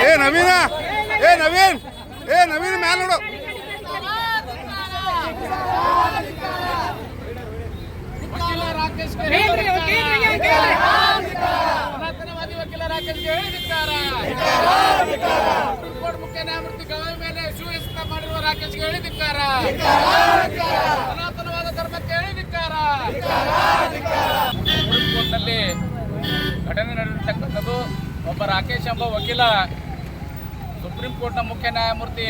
ಏ ನವೀನ ಏ ನವೀನ್ ಏ ನವೀನ್ ಮ್ಯಾಲ ನೋಡು. ಕೋರ್ಟ್ ಮುಖ್ಯ ನ್ಯಾಯಮೂರ್ತಿ ಗವಾಯಿ ಮೇಲೆ ಶಿವಸ್ತ ಮಾಡಿರುವ ರಾಕೇಶ್ಗೆ ಹೇಳಿದ್ದಾರೆ ಸನಾತನವಾದ ಧರ್ಮಕ್ಕೆ ಕೋರ್ಟ್ನಲ್ಲಿ ಘಟನೆ ನಡೆದಿರ್ತಕ್ಕಂಥದ್ದು ಒಬ್ಬ ರಾಕೇಶ್ ಎಂಬ ವಕೀಲ, ಸುಪ್ರೀಂ ಕೋರ್ಟ್ನ ಮುಖ್ಯ ನ್ಯಾಯಮೂರ್ತಿ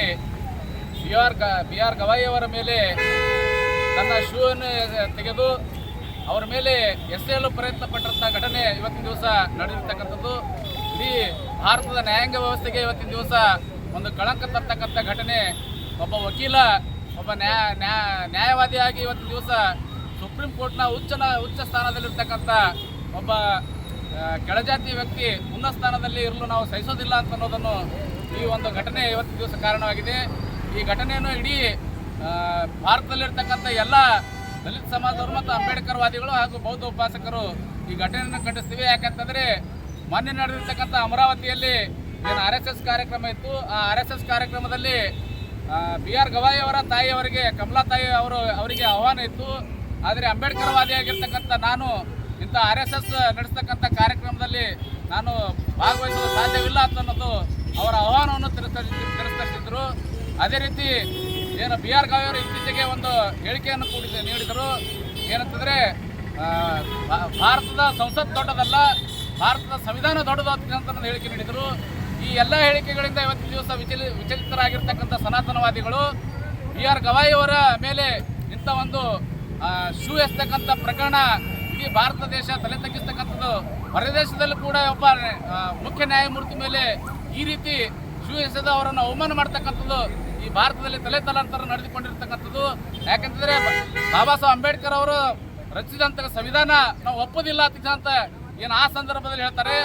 ಬಿ ಆರ್ ಗ, ಬಿ ಆರ್ ಗವಾಯಿಯವರ ಮೇಲೆ ತನ್ನ ಶೂವನ್ನು ತೆಗೆದು ಅವರ ಮೇಲೆ ಎಸೆಯಲು ಪ್ರಯತ್ನ ಪಟ್ಟಿರುವಂಥ ಘಟನೆ ಇವತ್ತಿನ ದಿವಸ ನಡೆದಿರ್ತಕ್ಕಂಥದ್ದು. ಇಡೀ ಭಾರತದ ನ್ಯಾಯಾಂಗ ವ್ಯವಸ್ಥೆಗೆ ಇವತ್ತಿನ ದಿವಸ ಒಂದು ಕಳಂಕ ತರ್ತಕ್ಕಂಥ ಘಟನೆ. ಒಬ್ಬ ವಕೀಲ, ಒಬ್ಬ ನ್ಯಾಯ ನ್ಯಾಯ ನ್ಯಾಯವಾದಿಯಾಗಿ ಇವತ್ತಿನ ದಿವಸ ಸುಪ್ರೀಂ ಕೋರ್ಟ್ನ ಉಚ್ಚನ, ಉಚ್ಚ ಸ್ಥಾನದಲ್ಲಿರ್ತಕ್ಕಂಥ ಒಬ್ಬ ಕೆಳಜಾತಿ ವ್ಯಕ್ತಿ ಉನ್ನತ ಸ್ಥಾನದಲ್ಲಿ ಇರಲು ನಾವು ಸಹಿಸೋದಿಲ್ಲ ಅಂತ ಅನ್ನೋದನ್ನು ಈ ಒಂದು ಘಟನೆ ಇವತ್ತಿನ ದಿವಸ ಕಾರಣವಾಗಿದೆ. ಈ ಘಟನೆಯನ್ನು ಇಡೀ ಭಾರತದಲ್ಲಿರ್ತಕ್ಕಂಥ ಎಲ್ಲ ದಲಿತ ಸಮಾಜದವರು ಮತ್ತು ಅಂಬೇಡ್ಕರ್ವಾದಿಗಳು ಹಾಗೂ ಬೌದ್ಧ ಉಪಾಸಕರು ಈ ಘಟನೆಯನ್ನು ಖಂಡಿಸ್ತೀವಿ. ಯಾಕಂತಂದರೆ ಮೊನ್ನೆ ನಡೆದಿರ್ತಕ್ಕಂಥ ಅಮರಾವತಿಯಲ್ಲಿ ಏನು ಆರ್ ಎಸ್ ಎಸ್ ಕಾರ್ಯಕ್ರಮ ಇತ್ತು. ಆ ಆರ್ ಎಸ್ ಎಸ್ ಕಾರ್ಯಕ್ರಮದಲ್ಲಿ ಬಿ ಆರ್ ಗವಾಯಿ ಅವರ ತಾಯಿಯವರಿಗೆ ಕಮಲಾ ತಾಯಿ ಅವರು ಅವರಿಗೆ ಆಹ್ವಾನ ಇತ್ತು. ಆದರೆ ಅಂಬೇಡ್ಕರ್ ವಾದಿಯಾಗಿರ್ತಕ್ಕಂಥ ನಾನು ಇಂಥ ಆರ್ ಎಸ್ ಎಸ್ ನಡೆಸ್ತಕ್ಕಂಥ ಕಾರ್ಯಕ್ರಮದಲ್ಲಿ ನಾನು ಭಾಗವಹಿಸಲು ಸಾಧ್ಯವಿಲ್ಲ ಅಂತ ಅನ್ನೋದು ಅವರ ಆಹ್ವಾನವನ್ನು ತಿರಸ್ಕರಿಸಿ ತಿರಸ್ಕರಿಸಿದ್ರು ಅದೇ ರೀತಿ ಏನು ಬಿ ಆರ್ ಗಾವಿ ಅವರು ಇತ್ತೀಚೆಗೆ ಒಂದು ಹೇಳಿಕೆಯನ್ನು ಕೂಡ ನೀಡಿದರು. ಏನಂತಂದ್ರೆ ಭಾರತದ ಸಂಸತ್ ದೊಡ್ಡದಲ್ಲ, ಭಾರತದ ಸಂವಿಧಾನ ದೊಡ್ಡದು ಅಂತ ಹೇಳಿಕೆ ನೀಡಿದರು. ಈ ಎಲ್ಲ ಹೇಳಿಕೆಗಳಿಂದ ಇವತ್ತಿನ ದಿವಸ ವಿಚಲಿ, ವಿಚಲಿತರಾಗಿರ್ತಕ್ಕಂಥ ಸನಾತನವಾದಿಗಳು, ಬಿ ಆರ್ ಗವಾಯಿಯವರ ಮೇಲೆ ಇಂಥ ಒಂದು ಶೂ ಎಸ್ತಕ್ಕಂಥ ಪ್ರಕರಣ ಇಡೀ ಭಾರತ ದೇಶ ತಲೆ ತಗ್ಗಿಸ್ತಕ್ಕಂಥದ್ದು ಹೊರದೇಶದಲ್ಲೂ ಕೂಡ ಒಬ್ಬ ಮುಖ್ಯ ನ್ಯಾಯಮೂರ್ತಿ ಮೇಲೆ ಈ ರೀತಿ ಶೂ ಎಸೆದು ಅವರನ್ನು ಅವಮಾನ ಮಾಡ್ತಕ್ಕಂಥದ್ದು ಈ ಭಾರತದಲ್ಲಿ ತಲೆ ತಲಾಂತರ ನಡೆದುಕೊಂಡಿರ್ತಕ್ಕಂಥದ್ದು. ಯಾಕಂತಂದ್ರೆ, ಬಾಬಾ ಸಾಹೇಬ್ ಅಂಬೇಡ್ಕರ್ ಅವರು ರಚಿಸಿದಂಥ ಸಂವಿಧಾನ ನಾವು ಒಪ್ಪೋದಿಲ್ಲ ಅಂತ ಏನು ಆ ಸಂದರ್ಭದಲ್ಲಿ ಹೇಳ್ತಾರೆ.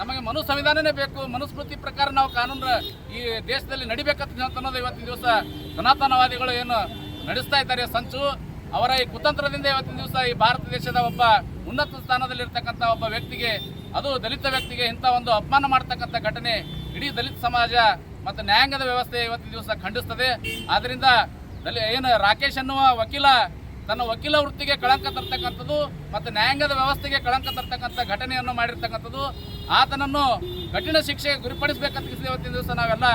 ನಮಗೆ ಮನು ಸಂವಿಧಾನನೇ ಬೇಕು, ಮನುಸ್ಮೃತಿ ಪ್ರಕಾರ ನಾವು ಕಾನೂನು ಈ ದೇಶದಲ್ಲಿ ನಡಿಬೇಕಂತ ಅನ್ನೋದು ಇವತ್ತಿನ ದಿವಸ ಸನಾತನವಾದಿಗಳು ಏನು ನಡೆಸ್ತಾ ಇದ್ದಾರೆ ಸಂಚು. ಅವರ ಈ ಕುತಂತ್ರದಿಂದ ಇವತ್ತಿನ ದಿವಸ ಈ ಭಾರತ ದೇಶದ ಒಬ್ಬ ಉನ್ನತ ಸ್ಥಾನದಲ್ಲಿರ್ತಕ್ಕಂಥ ಒಬ್ಬ ವ್ಯಕ್ತಿಗೆ, ಅದು ದಲಿತ ವ್ಯಕ್ತಿಗೆ ಇಂಥ ಒಂದು ಅಪಮಾನ ಮಾಡ್ತಕ್ಕಂಥ ಘಟನೆ ಇಡೀ ದಲಿತ ಸಮಾಜ ಮತ್ತು ನ್ಯಾಯಾಂಗದ ವ್ಯವಸ್ಥೆ ಇವತ್ತಿನ ದಿವಸ ಖಂಡಿಸ್ತದೆ. ಆದ್ದರಿಂದ ದಲಿ, ಏನು ರಾಕೇಶ್ ಅನ್ನುವ ವಕೀಲ, ತನ್ನ ವಕೀಲ ವೃತ್ತಿಗೆ ಕಳಂಕ ತರ್ತಕ್ಕಂಥದ್ದು ಮತ್ತು ನ್ಯಾಯಾಂಗದ ವ್ಯವಸ್ಥೆಗೆ ಕಳಂಕ ತರ್ತಕ್ಕಂಥ ಘಟನೆಯನ್ನು ಮಾಡಿರ್ತಕ್ಕಂಥದ್ದು, ಆತನನ್ನು ಕಠಿಣ ಶಿಕ್ಷೆಗೆ ಗುರಿಪಡಿಸಬೇಕಂತ ಇವತ್ತಿನ ದಿವಸ. ನಾವೆಲ್ಲ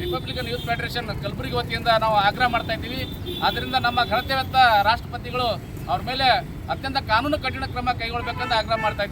ರಿಪಬ್ಲಿಕನ್ ಯೂತ್ ಫೆಡರೇಷನ್ ಕಲಬುರಗಿ ವತಿಯಿಂದ ನಾವು ಆಗ್ರಹ ಮಾಡ್ತಾ ಇದ್ದೀವಿ. ಆದ್ದರಿಂದ ನಮ್ಮ ಘನತೆವಂತ ರಾಷ್ಟ್ರಪತಿಗಳು ಅವ್ರ ಮೇಲೆ ಅತ್ಯಂತ ಕಾನೂನು ಕಠಿಣ ಕ್ರಮ ಕೈಗೊಳ್ಳಬೇಕಂತ ಆಗ್ರಹ ಮಾಡ್ತಾ